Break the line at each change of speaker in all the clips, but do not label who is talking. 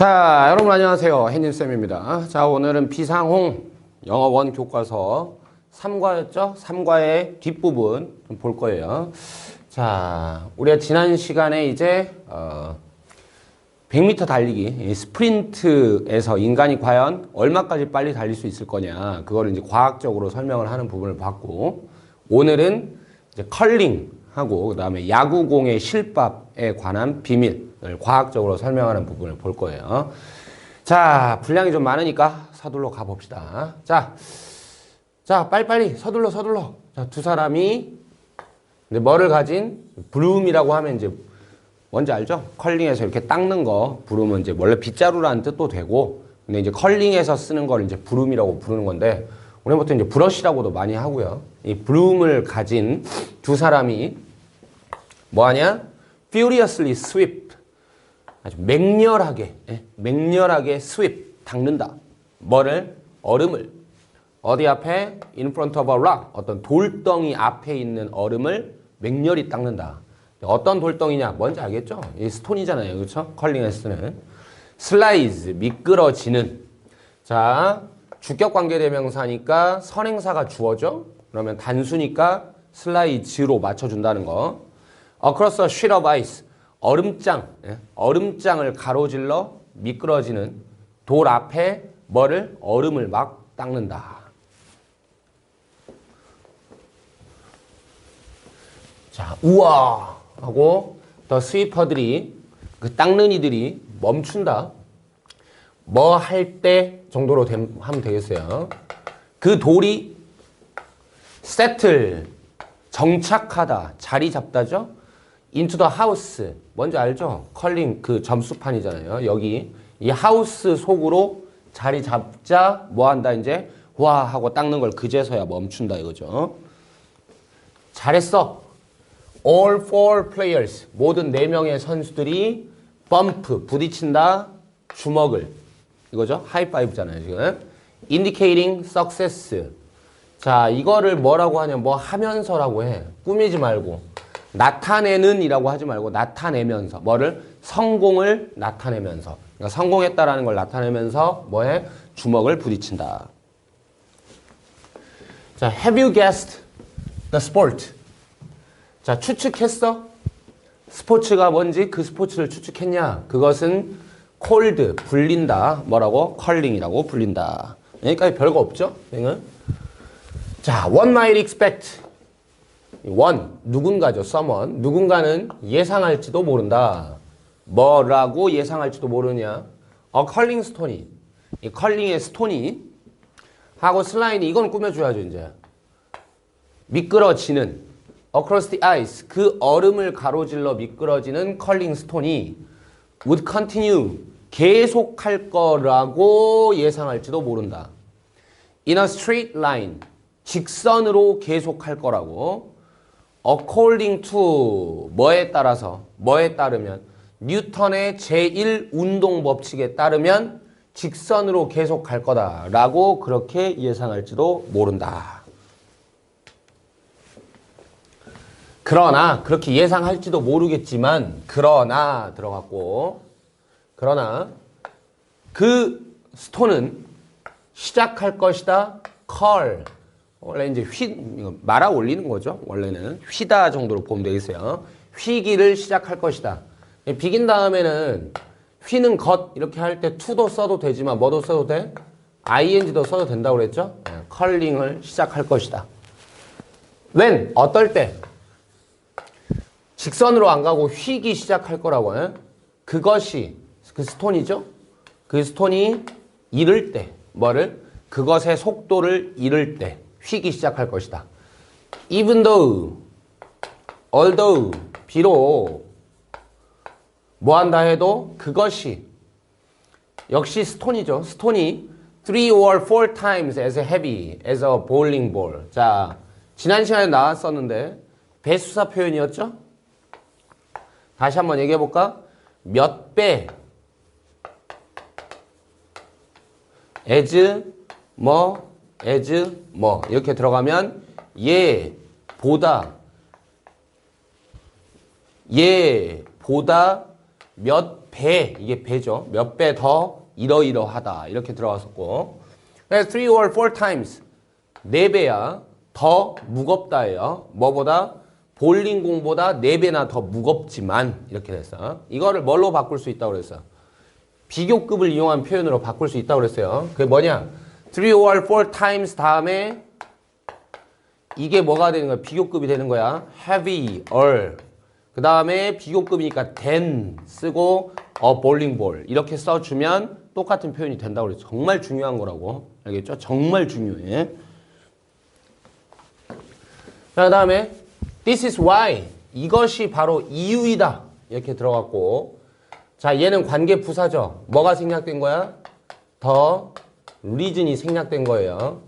자, 여러분 안녕하세요. hen님쌤입니다. 자, 오늘은 비상홍 영어원 교과서 3과였죠? 3과의 뒷부분 좀볼 거예요. 자, 우리가 지난 시간에 이제, 어, 100m 달리기, 이 스프린트에서 인간이 과연 얼마까지 빨리 달릴 수 있을 거냐, 그거를 이제 과학적으로 설명을 하는 부분을 봤고, 오늘은 이제 컬링하고, 그 다음에 야구공의 실밥에 관한 비밀을 과학적으로 설명하는 부분을 볼 거예요. 자, 분량이 좀 많으니까 서둘러 가봅시다. 자, 자, 빨리빨리 서둘러, 서둘러. 자, 두 사람이 뭐를 가진 브룸이라고 하면 이제 뭔지 알죠? 컬링에서 이렇게 닦는 거 브룸은 이제 원래 빗자루라는 뜻도 되고 근데 이제 컬링에서 쓰는 걸 이제 브룸이라고 부르는 건데 보통 이제 브러쉬라고도 많이 하고요. 이 브룸을 가진 두 사람이 뭐하냐? furiously sweep 아주 맹렬하게 예, 맹렬하게 sweep 닦는다. 뭐를? 얼음을 어디 앞에? in front of a rock 어떤 돌덩이 앞에 있는 얼음을 맹렬히 닦는다. 어떤 돌덩이냐? 뭔지 알겠죠? 이 스톤이잖아요. 그렇죠? 컬링에서 쓰는 슬라이즈 미끄러지는 자 주격 관계 대명사니까 선행사가 주어져 그러면 단수니까 슬라이즈로 맞춰준다는 거 across a sheet of ice 얼음장 예, 얼음장을 가로질러 미끄러지는 돌 앞에 뭐를 얼음을 막 닦는다. 자, 우와! 하고 더 스위퍼들이 그 닦는 이들이 멈춘다. 뭐 할 때 정도로 됨- 하면 되겠어요. 그 돌이 settle 정착하다, 자리 잡다죠. Into the house 뭔지 알죠? 컬링 그 점수판이잖아요. 여기 이 하우스 속으로 자리 잡자 뭐 한다 이제 와 하고 닦는 걸 그제서야 멈춘다 이거죠. 잘했어. All four players 모든 네 명의 선수들이 범프 부딪힌다 주먹을 이거죠 하이파이브잖아요 지금 indicating success 자 이거를 뭐라고 하냐 뭐 하면서라고 해 꾸미지 말고 나타내는 이라고 하지 말고 나타내면서 뭐를 성공을 나타내면서 그러니까 성공했다라는 걸 나타내면서 뭐해 주먹을 부딪힌다 자 have you guessed the sport 자, 추측했어? 스포츠가 뭔지 그 스포츠를 추측했냐? 그것은 콜드, 불린다. 뭐라고? 컬링이라고 불린다. 여기까지 별거 없죠? 은 자, one might expect. One, 누군가죠. someone. 누군가는 예상할지도 모른다. 뭐라고 예상할지도 모르냐? 어, 컬링 스톤이. 이 컬링의 스톤이 하고 슬라이드 이건 꾸며줘야죠, 이제. 미끄러지는 across the ice 그 얼음을 가로질러 미끄러지는 컬링 스톤이 would continue 계속할 거라고 예상할지도 모른다. in a straight line 직선으로 계속할 거라고 according to 뭐에 따라서 뭐에 따르면 뉴턴의 제1 운동 법칙에 따르면 직선으로 계속할 거다라고 그렇게 예상할지도 모른다. 그러나 그렇게 예상할지도 모르겠지만 그러나 들어갔고 그러나 그 스톤은 시작할 것이다 컬 원래 이제 휘 말아 올리는 거죠. 원래는 휘다 정도로 보면 되겠어요. 휘기를 시작할 것이다. 비긴 다음에는 휘는 것 이렇게 할때 to도 써도 되지만 뭐도 써도 돼? ing도 써도 된다고 그랬죠? 네, 컬링을 시작할 것이다. when 어떨 때? 직선으로 안 가고 휘기 시작할 거라고 해. 그것이 그 스톤이죠. 그 스톤이 잃을 때. 뭐를? 그것의 속도를 잃을 때 휘기 시작할 것이다. Even though, although 비록 뭐 한다 해도 그것이 역시 스톤이죠. 스톤이 three or four times as heavy as a bowling ball. 자, 지난 시간에 나왔었는데 배수사 표현이었죠? 다시 한번 얘기해 볼까? 몇 배, as, 뭐, as, 뭐 이렇게 들어가면 얘 보다 얘 보다 몇 배, 이게 배죠. 몇 배 더 이러이러하다. 이렇게 들어갔었고. 그래서 three or four times. 네 배야. 더 무겁다예요. 뭐보다? 볼링공보다 네 배나 더 무겁지만. 이렇게 됐어. 이거를 뭘로 바꿀 수 있다고 그랬어? 비교급을 이용한 표현으로 바꿀 수 있다고 그랬어요. 그게 뭐냐? Three or four times 다음에 이게 뭐가 되는 거야? 비교급이 되는 거야. heavy, or. 그 다음에 비교급이니까 than 쓰고 a bowling ball 이렇게 써주면 똑같은 표현이 된다고 그랬죠. 정말 중요한 거라고. 알겠죠? 정말 중요해. 자, 그 다음에 this is why 이것이 바로 이유이다. 이렇게 들어갔고 자, 얘는 관계 부사죠. 뭐가 생략된 거야? 더 reason이 생략된 거예요.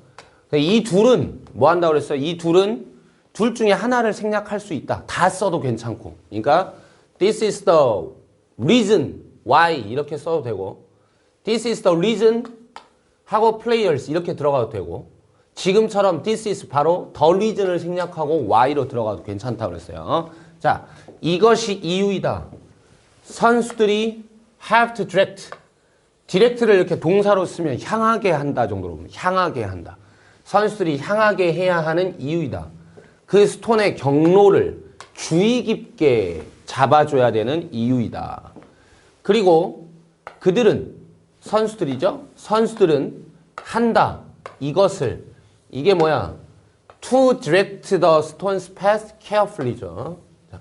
이 둘은 뭐 한다고 그랬어요? 이 둘은 둘 중에 하나를 생략할 수 있다. 다 써도 괜찮고. 그러니까 this is the reason why 이렇게 써도 되고 this is the reason 하고 players 이렇게 들어가도 되고 지금처럼 this is 바로 the reason을 생략하고 why로 들어가도 괜찮다고 그랬어요. 자, 이것이 이유이다. 선수들이 have to direct. 디렉트를 이렇게 동사로 쓰면 향하게 한다 정도로 보면 향하게 한다. 선수들이 향하게 해야 하는 이유이다. 그 스톤의 경로를 주의 깊게 잡아줘야 되는 이유이다. 그리고 그들은 선수들이죠. 선수들은 한다. 이것을 이게 뭐야? To direct the stone's path carefully죠. 자,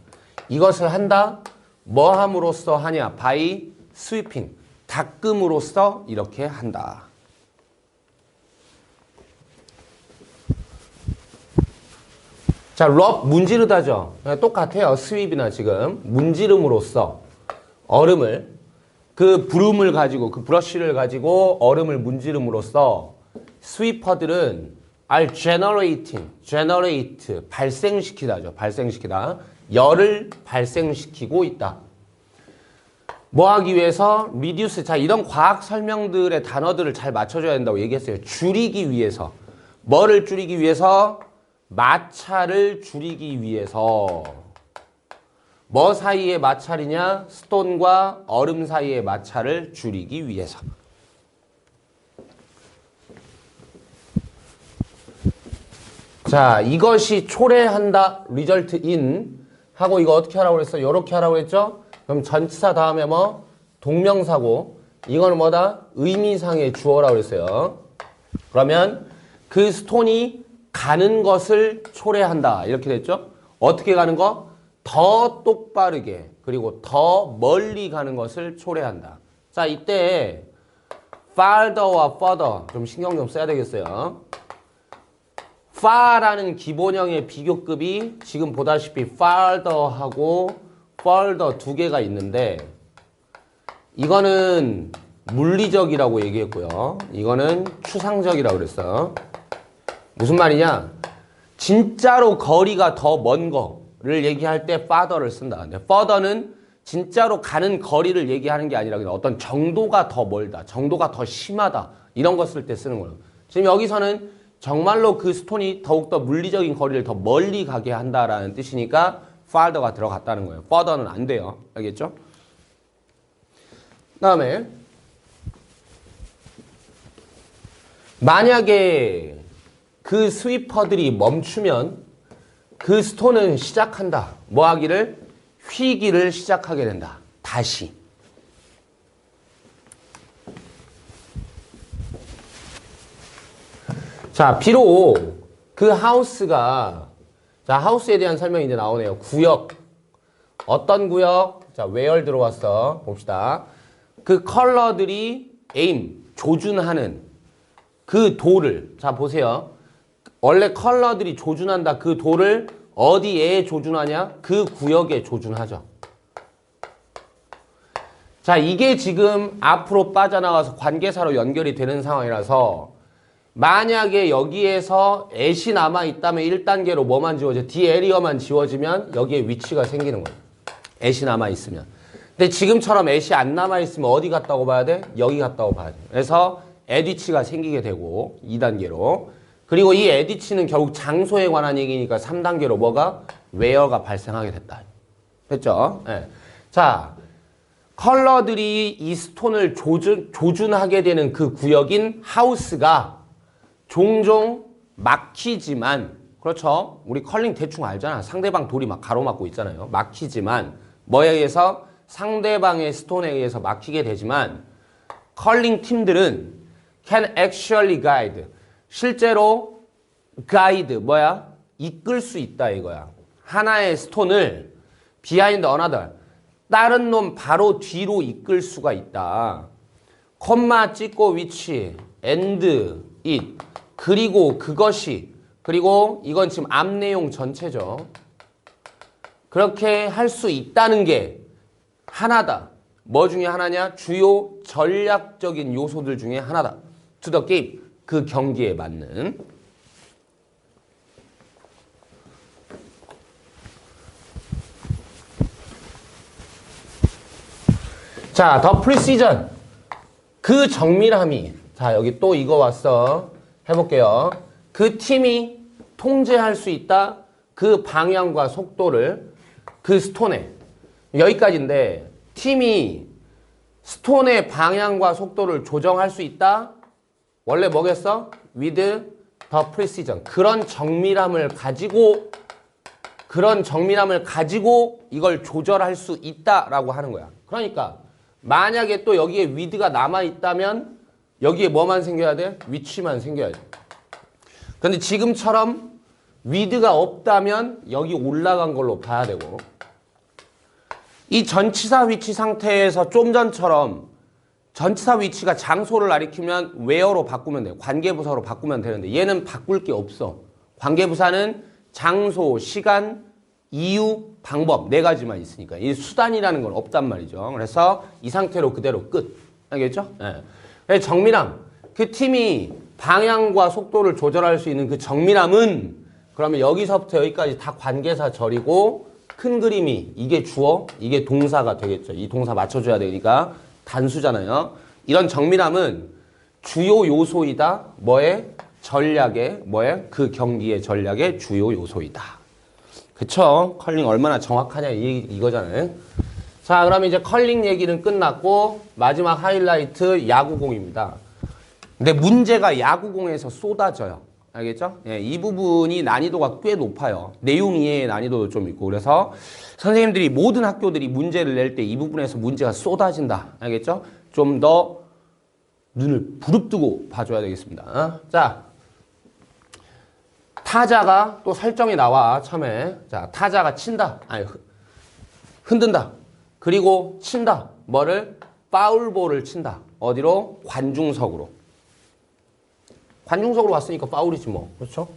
이것을 한다. 뭐 함으로써 하냐? by sweeping. 닦음으로써 이렇게 한다. 자, 럽 문지르다죠. 똑같아요. 스윕이나 지금 문지름으로써 얼음을 그 브룸을 가지고 그 브러쉬를 가지고 얼음을 문지름으로써 스위퍼들은 are generating, generate 발생시키다죠. 발생시키다. 열을 발생시키고 있다. 뭐 하기 위해서 reduce 자 이런 과학 설명들의 단어들을 잘 맞춰줘야 된다고 얘기했어요. 줄이기 위해서. 뭐를 줄이기 위해서? 마찰을 줄이기 위해서. 뭐 사이의 마찰이냐? 스톤과 얼음 사이의 마찰을 줄이기 위해서. 자 이것이 초래한다 result in 하고 이거 어떻게 하라고 그랬어? 이렇게 하라고 했죠 그럼 전치사 다음에 뭐 동명사고 이거는 뭐다 의미상의 주어라고 그랬어요 그러면 그 스톤이 가는 것을 초래한다. 이렇게 됐죠? 어떻게 가는 거? 더 똑바르게 그리고 더 멀리 가는 것을 초래한다. 자, 이때 farther와 further 좀 신경 좀 써야 되겠어요. far라는 기본형의 비교급이 지금 보다시피 farther하고 further 두 개가 있는데 이거는 물리적이라고 얘기했고요. 이거는 추상적이라고 그랬어요. 무슨 말이냐? 진짜로 거리가 더 먼 거를 얘기할 때 farther를 쓴다. 근데 further는 진짜로 가는 거리를 얘기하는 게 아니라 그냥 어떤 정도가 더 멀다, 정도가 더 심하다 이런 거 쓸 때 쓰는 거예요. 지금 여기서는 정말로 그 스톤이 더욱더 물리적인 거리를 더 멀리 가게 한다라는 뜻이니까 farther가 들어갔다는 거예요. further는 안 돼요. 알겠죠? 다음에 만약에 그 스위퍼들이 멈추면 그 스톤은 시작한다. 뭐 하기를? 휘기를 시작하게 된다. 다시. 자, 비록 그 하우스가 자, 하우스에 대한 설명이 이제 나오네요. 구역. 어떤 구역? 자, where 들어왔어. 봅시다. 그 컬러들이 aim, 조준하는 그 도를 자, 보세요. 원래 컬러들이 조준한다. 그 도를 어디에 조준하냐? 그 구역에 조준하죠. 자, 이게 지금 앞으로 빠져나가서 관계사로 연결이 되는 상황이라서 만약에 여기에서 애시 남아있다면 1단계로 뭐만 지워져? D 에리어만 지워지면 여기에 위치가 생기는 거예요. 애시 남아있으면. 근데 지금처럼 애시 안 남아있으면 어디 갔다고 봐야 돼? 여기 갔다고 봐야 돼. 그래서 에디치가 생기게 되고 2단계로. 그리고 이 에디치는 결국 장소에 관한 얘기니까 3단계로 뭐가? 웨어가 발생하게 됐다. 됐죠? 예. 자, 컬러들이 이 스톤을 조준, 조준하게 되는 그 구역인 하우스가 종종 막히지만 그렇죠. 우리 컬링 대충 알잖아. 상대방 돌이 막 가로막고 있잖아요. 막히지만 뭐에 의해서 상대방의 스톤에 의해서 막히게 되지만 컬링 팀들은 can actually guide 실제로 guide 뭐야? 이끌 수 있다 이거야. 하나의 스톤을 behind another 다른 놈 바로 뒤로 이끌 수가 있다. 콤마 찍고 위치 and it 그리고 그것이 그리고 이건 지금 앞 내용 전체죠. 그렇게 할 수 있다는 게 하나다. 뭐 중에 하나냐? 주요 전략적인 요소들 중에 하나다. the game 그 경기에 맞는 자, 더 프리시전. 그 정밀함이 자, 여기 또 이거 왔어. 해 볼게요. 그 팀이 통제할 수 있다. 그 방향과 속도를 그 스톤에 여기까지인데 팀이 스톤의 방향과 속도를 조정할 수 있다. 원래 뭐겠어? with the precision. 그런 정밀함을 가지고 그런 정밀함을 가지고 이걸 조절할 수 있다라고 하는 거야. 그러니까 만약에 또 여기에 위드가 남아 있다면 여기에 뭐만 생겨야 돼? 위치만 생겨야 돼. 그런데 지금처럼 위드가 없다면 여기 올라간 걸로 봐야 되고 이 전치사 위치 상태에서 좀 전처럼 전치사 위치가 장소를 가리키면 where로 바꾸면 돼요. 관계부사로 바꾸면 되는데 얘는 바꿀 게 없어. 관계부사는 장소, 시간, 이유, 방법 네 가지만 있으니까 이 수단이라는 건 없단 말이죠. 그래서 이 상태로 그대로 끝. 알겠죠? 예. 정밀함. 그 팀이 방향과 속도를 조절할 수 있는 그 정밀함은 그러면 여기서부터 여기까지 다 관계사 절이고 큰 그림이 이게 주어, 이게 동사가 되겠죠. 이 동사 맞춰줘야 되니까 단수잖아요. 이런 정밀함은 주요 요소이다. 뭐의 전략의 뭐의 그 경기의 전략의 주요 요소이다. 그쵸? 컬링 얼마나 정확하냐 이, 이거잖아요. 자, 그럼 이제 컬링 얘기는 끝났고 마지막 하이라이트 야구공입니다. 근데 문제가 야구공에서 쏟아져요. 알겠죠? 예, 이 부분이 난이도가 꽤 높아요. 내용 이해의 난이도도 좀 있고 그래서 선생님들이 모든 학교들이 문제를 낼 때 이 부분에서 문제가 쏟아진다. 알겠죠? 좀 더 눈을 부릅뜨고 봐줘야 되겠습니다. 어? 자, 타자가 또 설정이 나와 처음에 자 타자가 친다 아니 흔- 흔든다 그리고 친다. 뭐를? 파울볼을 친다. 어디로? 관중석으로. 관중석으로 왔으니까 파울이지 뭐. 그렇죠?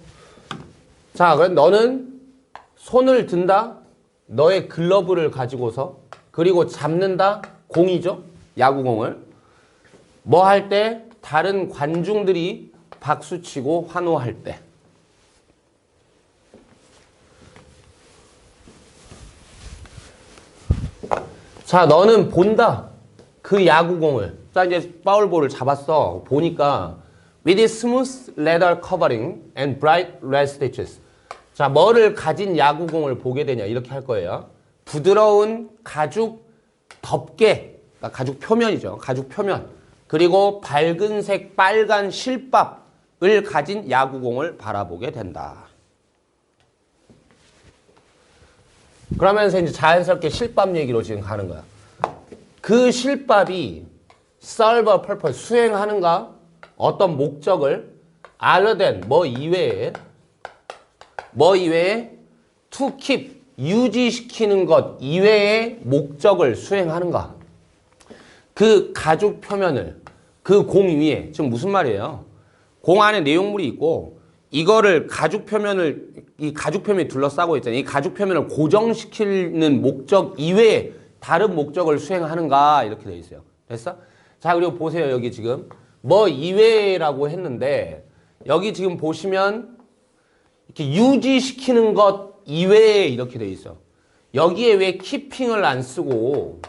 자 그럼 너는 손을 든다. 너의 글러브를 가지고서 그리고 잡는다. 공이죠? 야구공을. 뭐 할 때? 다른 관중들이 박수치고 환호할 때 자, 너는 본다. 그 야구공을. 자, 이제 파울볼을 잡았어. 보니까 with smooth leather covering and bright red stitches. 자, 뭐를 가진 야구공을 보게 되냐 이렇게 할 거예요. 부드러운 가죽 덮개, 그러니까 가죽 표면이죠. 가죽 표면. 그리고 밝은색 빨간 실밥을 가진 야구공을 바라보게 된다. 그러면서 이제 자연스럽게 실밥 얘기로 지금 가는 거야. 그 실밥이 a purpose 수행하는가? 어떤 목적을 than 뭐 이외에 뭐 이외에 keep 유지시키는 것 이외의 목적을 수행하는가? 그 가죽 표면을 그 공 위에 지금 무슨 말이에요? 공 안에 내용물이 있고 이거를 가죽 표면을 이 가죽 표면이 둘러싸고 있잖아요. 이 가죽 표면을 고정시키는 목적 이외에 다른 목적을 수행하는가 이렇게 돼 있어요. 됐어? 자 그리고 보세요 여기 지금 뭐 이외라고 했는데 여기 지금 보시면 이렇게 유지시키는 것 이외에 이렇게 돼 있어. 여기에 왜 키핑을 안 쓰고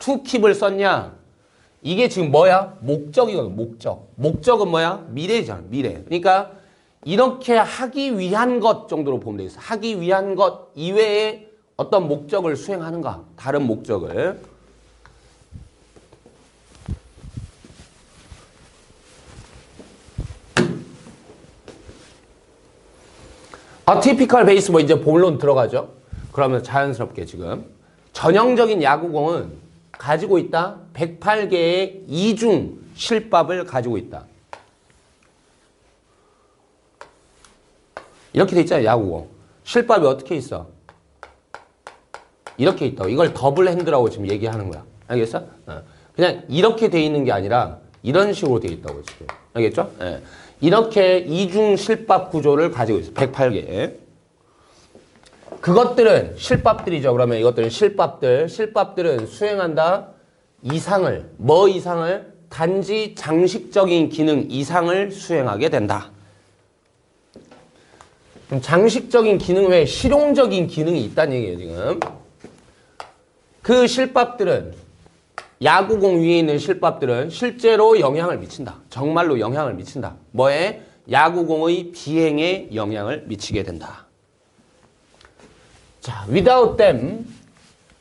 keep을 썼냐? 이게 지금 뭐야? 목적이거든, 목적. 목적은 뭐야? 미래잖아, 미래. 그러니까 이렇게 하기 위한 것 정도로 보면 되겠어요. 하기 위한 것 이외에 어떤 목적을 수행하는가, 다른 목적을. 아, 티피컬 베이스 뭐 이제 본론 들어가죠. 그러면 자연스럽게 지금 전형적인 야구공은 가지고 있다. 108개의 이중 실밥을 가지고 있다. 이렇게 돼 있잖아요, 야구공. 실밥이 어떻게 있어? 이렇게 있다고. 이걸 더블 핸드라고 지금 얘기하는 거야. 알겠어? 어. 그냥 이렇게 돼 있는 게 아니라 이런 식으로 돼 있다고 지금. 알겠죠? 예. 이렇게 이중 실밥 구조를 가지고 있어. 108개. 그것들은 실밥들이죠. 그러면 이것들은 실밥들. 실밥들은 수행한다 이상을 뭐 이상을 단지 장식적인 기능 이상을 수행하게 된다. 그럼 장식적인 기능 외에 실용적인 기능이 있다는 얘기예요, 지금. 그 실밥들은 야구공 위에 있는 실밥들은 실제로 영향을 미친다. 정말로 영향을 미친다. 뭐에? 야구공의 비행에 영향을 미치게 된다. 자, without them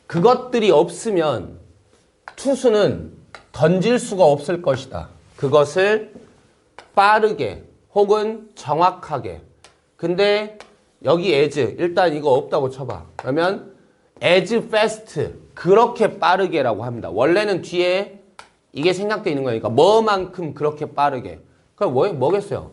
그것들이 없으면 투수는 던질 수가 없을 것이다. 그것을 빠르게 혹은 정확하게. 근데 여기 as 일단 이거 없다고 쳐봐. 그러면 as fast 그렇게 빠르게라고 합니다. 원래는 뒤에 이게 생략되어 있는 거니까 뭐만큼 그렇게 빠르게. 그럼 뭐, 뭐겠어요?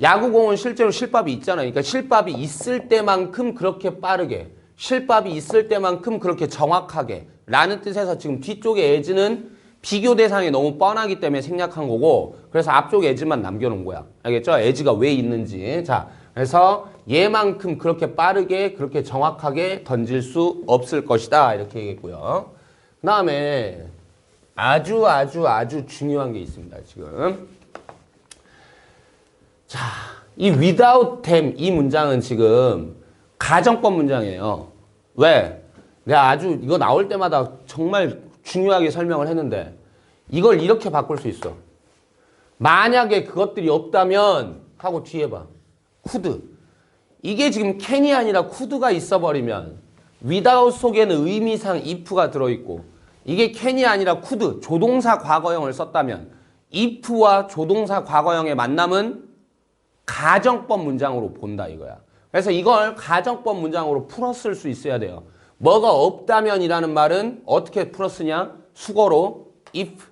야구공은 실제로 실밥이 있잖아요. 그러니까 실밥이 있을 때만큼 그렇게 빠르게, 실밥이 있을 때만큼 그렇게 정확하게 라는 뜻에서 지금 뒤쪽에 에즈는 비교 대상이 너무 뻔하기 때문에 생략한 거고 그래서 앞쪽 에즈만 남겨놓은 거야. 알겠죠? 에즈가 왜 있는지. 자, 그래서 얘만큼 그렇게 빠르게 그렇게 정확하게 던질 수 없을 것이다. 이렇게 얘기했고요. 그 다음에 아주 아주 아주 중요한 게 있습니다. 지금. 자, 이 without them 이 문장은 지금 가정법 문장이에요. 왜? 내가 아주 이거 나올 때마다 정말 중요하게 설명을 했는데 이걸 이렇게 바꿀 수 있어. 만약에 그것들이 없다면 하고 뒤에 봐. 쿠드. 이게 지금 캔이 아니라 쿠드가 있어버리면 without 속에는 의미상 if가 들어있고 이게 캔이 아니라 쿠드, 조동사 과거형을 썼다면 if와 조동사 과거형의 만남은 가정법 문장으로 본다 이거야. 그래서 이걸 가정법 문장으로 풀었을 수 있어야 돼요. 뭐가 없다면이라는 말은 어떻게 풀었으냐? 수거로 if,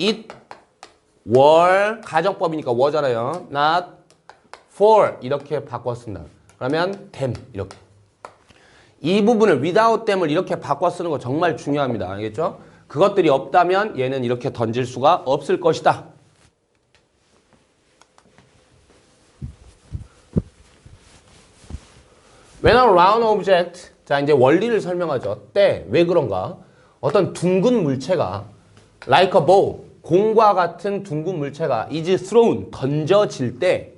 it, were 가정법이니까 were잖아요. not, for 이렇게 바꿨습니다. 그러면 them 이렇게. 이 부분을 without them을 이렇게 바꿔 쓰는 거 정말 중요합니다. 알겠죠? 그것들이 없다면 얘는 이렇게 던질 수가 없을 것이다. When a round object, 자 이제 원리를 설명하죠. 때 왜 그런가? 어떤 둥근 물체가 like a ball, 공과 같은 둥근 물체가 is thrown, 던져질 때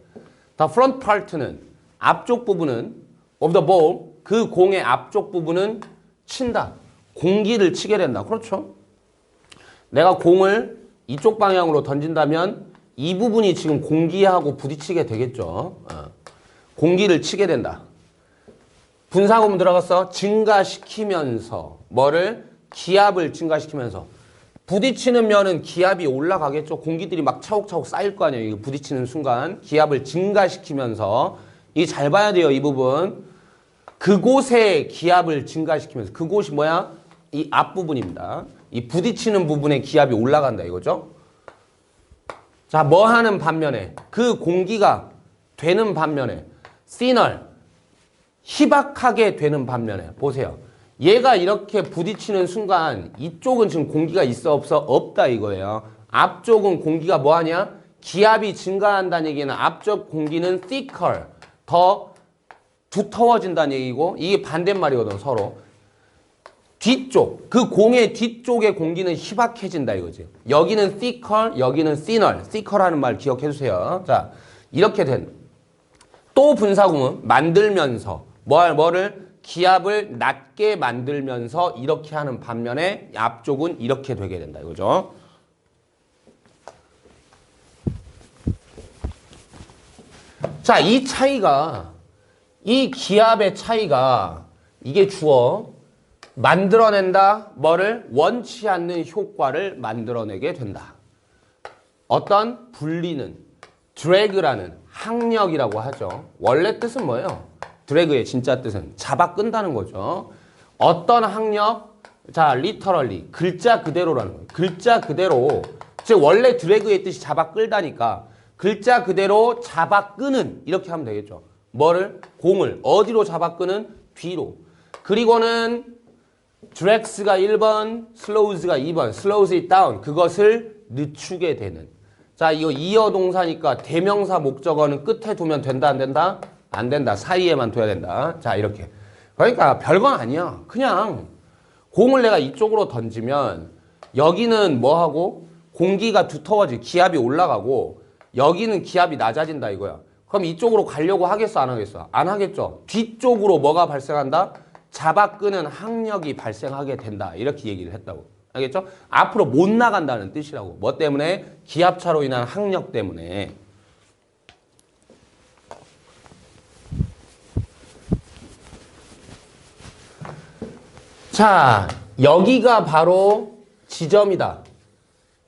the front part는 앞쪽 부분은 of the ball, 그 공의 앞쪽 부분은 친다. 공기를 치게 된다. 그렇죠? 내가 공을 이쪽 방향으로 던진다면 이 부분이 지금 공기하고 부딪히게 되겠죠. 어. 공기를 치게 된다. 분사구문 들어가서 증가시키면서 뭐를 기압을 증가시키면서 부딪히는 면은 기압이 올라가겠죠. 공기들이 막 차곡차곡 쌓일 거 아니에요. 부딪히는 순간 기압을 증가시키면서 이 잘 봐야 돼요. 이 부분 그곳의 기압을 증가시키면서 그곳이 뭐야? 이 앞부분입니다. 이 부딪히는 부분의 기압이 올라간다 이거죠. 자, 뭐 하는 반면에 그 공기가 되는 반면에 시널 희박하게 되는 반면에 보세요. 얘가 이렇게 부딪히는 순간 이쪽은 지금 공기가 있어 없어 없다 이거예요. 앞쪽은 공기가 뭐하냐? 기압이 증가한다는 얘기는 앞쪽 공기는 thicker 더 두터워진다는 얘기고 이게 반대말이거든 서로. 뒤쪽 그 공의 뒤쪽의 공기는 희박해진다 이거지. 여기는 thicker 여기는 thinner thicker라는 말 기억해 주세요. 자 이렇게 된 또 분사구문 만들면서 뭘 뭐를 기압을 낮게 만들면서 이렇게 하는 반면에 앞쪽은 이렇게 되게 된다 이거죠. 자, 이 차이가 이 기압의 차이가 이게 주어 만들어낸다 뭐를 원치 않는 효과를 만들어내게 된다. 어떤 분리는 드래그라는 항력이라고 하죠. 원래 뜻은 뭐예요? 드래그의 진짜 뜻은 잡아 끈다는 거죠. 어떤 항력? 자, 리터럴리 글자 그대로라는 거예요. 글자 그대로 즉 원래 드래그의 뜻이 잡아 끌다니까 글자 그대로 잡아 끄는 이렇게 하면 되겠죠. 뭐를? 공을 어디로 잡아 끄는? 뒤로. 그리고는 드렉스가 1번, 슬로우즈가 2번, 슬로우즈 down 그것을 늦추게 되는 자 이거 이어 동사니까 대명사 목적어는 끝에 두면 된다 안 된다? 안 된다. 사이에만 둬야 된다. 자 이렇게. 그러니까 별건 아니야. 그냥 공을 내가 이쪽으로 던지면 여기는 뭐하고? 공기가 두터워지 기압이 올라가고 여기는 기압이 낮아진다 이거야. 그럼 이쪽으로 가려고 하겠어? 안 하겠어? 안 하겠죠. 뒤쪽으로 뭐가 발생한다? 잡아 끄는 항력이 발생하게 된다. 이렇게 얘기를 했다고. 알겠죠? 앞으로 못 나간다는 뜻이라고. 뭐 때문에? 기압차로 인한 항력 때문에 자 여기가 바로 지점이다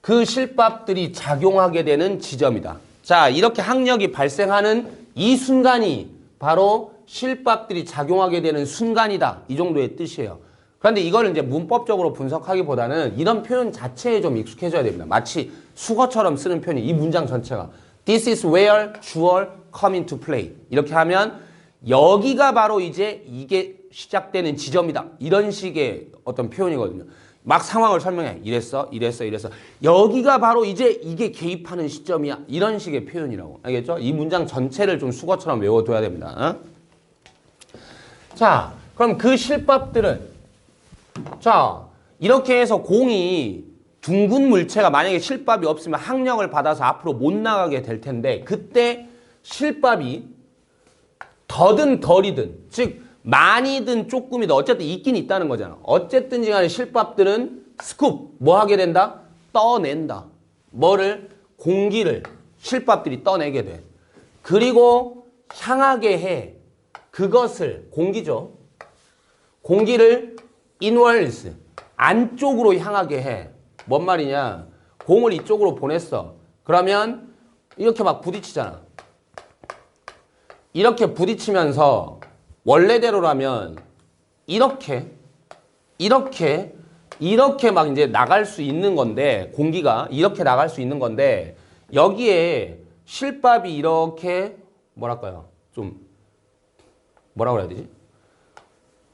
그 실밥들이 작용하게 되는 지점이다. 자, 이렇게 항력이 발생하는 이 순간이 바로 실밥들이 작용하게 되는 순간이다. 이 정도의 뜻이에요. 그런데 이걸 이제 문법적으로 분석하기보다는 이런 표현 자체에 좀 익숙해져야 됩니다. 마치 수거처럼 쓰는 표현이 이 문장 전체가 This is where 주얼 come into play. 이렇게 하면 여기가 바로 이제 이게 시작되는 지점이다. 이런 식의 어떤 표현이거든요. 막 상황을 설명해. 이랬어, 이랬어, 이랬어. 여기가 바로 이제 이게 개입하는 시점이야. 이런 식의 표현이라고. 알겠죠? 이 문장 전체를 좀 수거처럼 외워둬야 됩니다. 어? 자, 그럼 그 실밥들은 자, 이렇게 해서 공이 둥근 물체가 만약에 실밥이 없으면 항력을 받아서 앞으로 못 나가게 될 텐데 그때 실밥이 더든 덜이든 즉 많이든 조금이든 어쨌든 있긴 있다는 거잖아. 어쨌든지 간에 실밥들은 스쿱 뭐 하게 된다? 떠낸다. 뭐를? 공기를 실밥들이 떠내게 돼. 그리고 향하게 해. 그것을 공기죠. 공기를 inwards 안쪽으로 향하게 해. 뭔 말이냐? 공을 이쪽으로 보냈어. 그러면 이렇게 막 부딪히잖아. 이렇게 부딪히면서 원래대로라면 이렇게 이렇게 이렇게 막 이제 나갈 수 있는 건데 공기가 이렇게 나갈 수 있는 건데 여기에 실밥이 이렇게 뭐랄까요? 좀 뭐라고 해야 되지?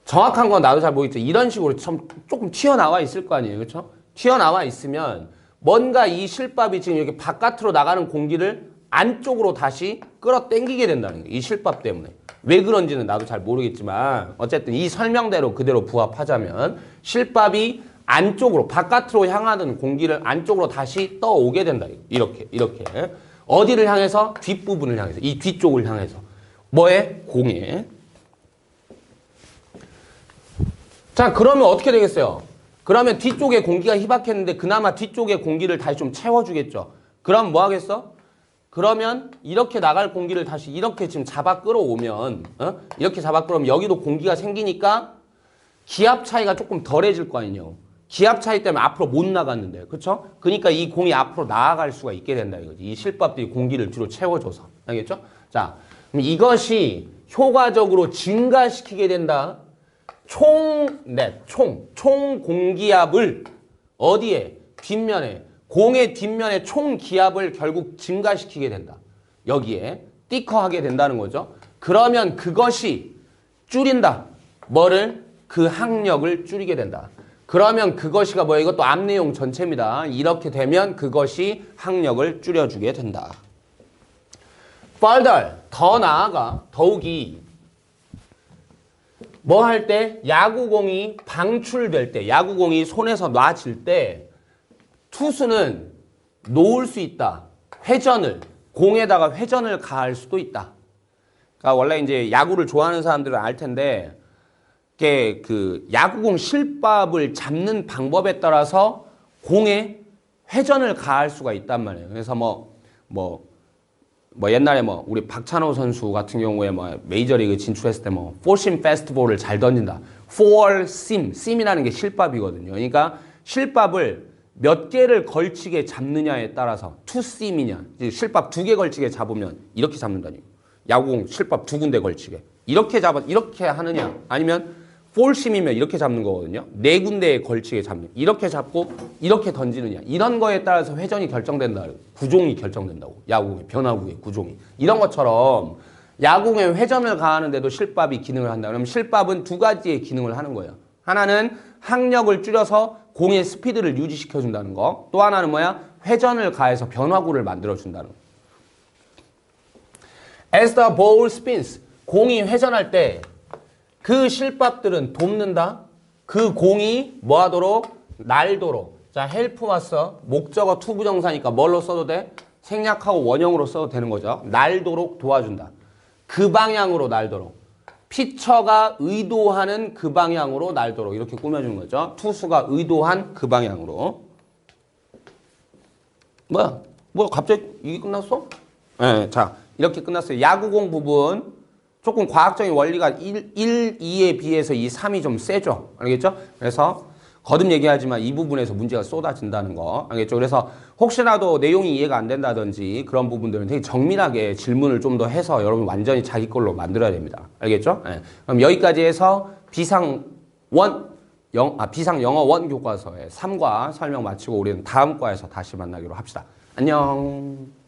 정확한 건 나도 잘 모르겠죠 이런 식으로 좀 조금 튀어나와 있을 거 아니에요. 그렇죠 튀어나와 있으면 뭔가 이 실밥이 지금 이렇게 바깥으로 나가는 공기를 안쪽으로 다시 끌어당기게 된다는 거예요 이 실밥 때문에 왜 그런지는 나도 잘 모르겠지만 어쨌든 이 설명대로 그대로 부합하자면 실밥이 안쪽으로 바깥으로 향하는 공기를 안쪽으로 다시 떠오게 된다. 이렇게 이렇게 어디를 향해서 뒷부분을 향해서 이 뒤쪽을 향해서 뭐에 공에 자 그러면 어떻게 되겠어요? 그러면 뒤쪽에 공기가 희박했는데 그나마 뒤쪽에 공기를 다시 좀 채워주겠죠. 그럼 뭐 하겠어? 그러면 이렇게 나갈 공기를 다시 이렇게 지금 잡아 끌어오면 어? 이렇게 잡아 끌어오면 여기도 공기가 생기니까 기압 차이가 조금 덜해질 거 아니에요. 기압 차이 때문에 앞으로 못 나갔는데 그렇죠? 그러니까 이 공이 앞으로 나아갈 수가 있게 된다 이거지. 이 실밥들이 공기를 뒤로 채워줘서 알겠죠? 자, 그럼 이것이 효과적으로 증가시키게 된다. 총, 네, 총, 총 공기압을 어디에? 뒷면에 공의 뒷면의 총 기압을 결국 증가시키게 된다. 여기에 띠커하게 된다는 거죠. 그러면 그것이 줄인다. 뭐를? 그 항력을 줄이게 된다. 그러면 그것이가 뭐야? 이것도 앞 내용 전체입니다. 이렇게 되면 그것이 항력을 줄여주게 된다. further, 더 나아가, 더욱이 뭐 할 때? 야구공이 방출될 때, 야구공이 손에서 놔질 때 투수는 놓을 수 있다. 회전을 공에다가 회전을 가할 수도 있다. 그러니까 원래 이제 야구를 좋아하는 사람들은 알 텐데 이게 그 야구공 실밥을 잡는 방법에 따라서 공에 회전을 가할 수가 있단 말이에요. 그래서 뭐 뭐, 뭐 옛날에 뭐 우리 박찬호 선수 같은 경우에 뭐 메이저리그 진출했을 때 뭐 포심 페스티벌을 잘 던진다. 포얼 심, 심이라는 게 실밥이거든요. 그러니까 실밥을 몇 개를 걸치게 잡느냐에 따라서 투심이냐 실밥 두 개 걸치게 잡으면 이렇게 잡는다니 야구공 실밥 두 군데 걸치게. 이렇게 잡아 이렇게 하느냐? 아니면 폴심이면 이렇게 잡는 거거든요. 네 군데에 걸치게 잡는 이렇게 잡고 이렇게 던지느냐. 이런 거에 따라서 회전이 결정된다. 구종이 결정된다고. 야구의 변화구의 구종이. 이런 것처럼 야구의 회전을 가하는데도 실밥이 기능을 한다. 그러면 실밥은 두 가지의 기능을 하는 거예요. 하나는 항력을 줄여서 공의 스피드를 유지시켜 준다는 거. 또 하나는 뭐야? 회전을 가해서 변화구를 만들어 준다는 거. As the ball spins. 공이 회전할 때 그 실밥들은 돕는다. 그 공이 뭐 하도록? 날도록. 자, help 왔어. 목적어 투부정사니까 뭘로 써도 돼? 생략하고 원형으로 써도 되는 거죠. 날도록 도와준다. 그 방향으로 날도록. 피처가 의도하는 그 방향으로 날도록 이렇게 꾸며주는 거죠. 투수가 의도한 그 방향으로. 뭐야? 뭐야? 갑자기 이게 끝났어? 네, 자 이렇게 끝났어요. 야구공 부분 조금 과학적인 원리가 1, 1 2에 비해서 이 3이 좀 세죠. 알겠죠? 그래서 거듭 얘기하지만 이 부분에서 문제가 쏟아진다는 거 알겠죠? 그래서 혹시라도 내용이 이해가 안 된다든지 그런 부분들은 되게 정밀하게 질문을 좀 더 해서 여러분 완전히 자기 걸로 만들어야 됩니다. 알겠죠? 예. 그럼 여기까지 해서 비상 원 영, 아, 비상 영어 원 교과서의 3과 설명 마치고 우리는 다음 과에서 다시 만나기로 합시다. 안녕.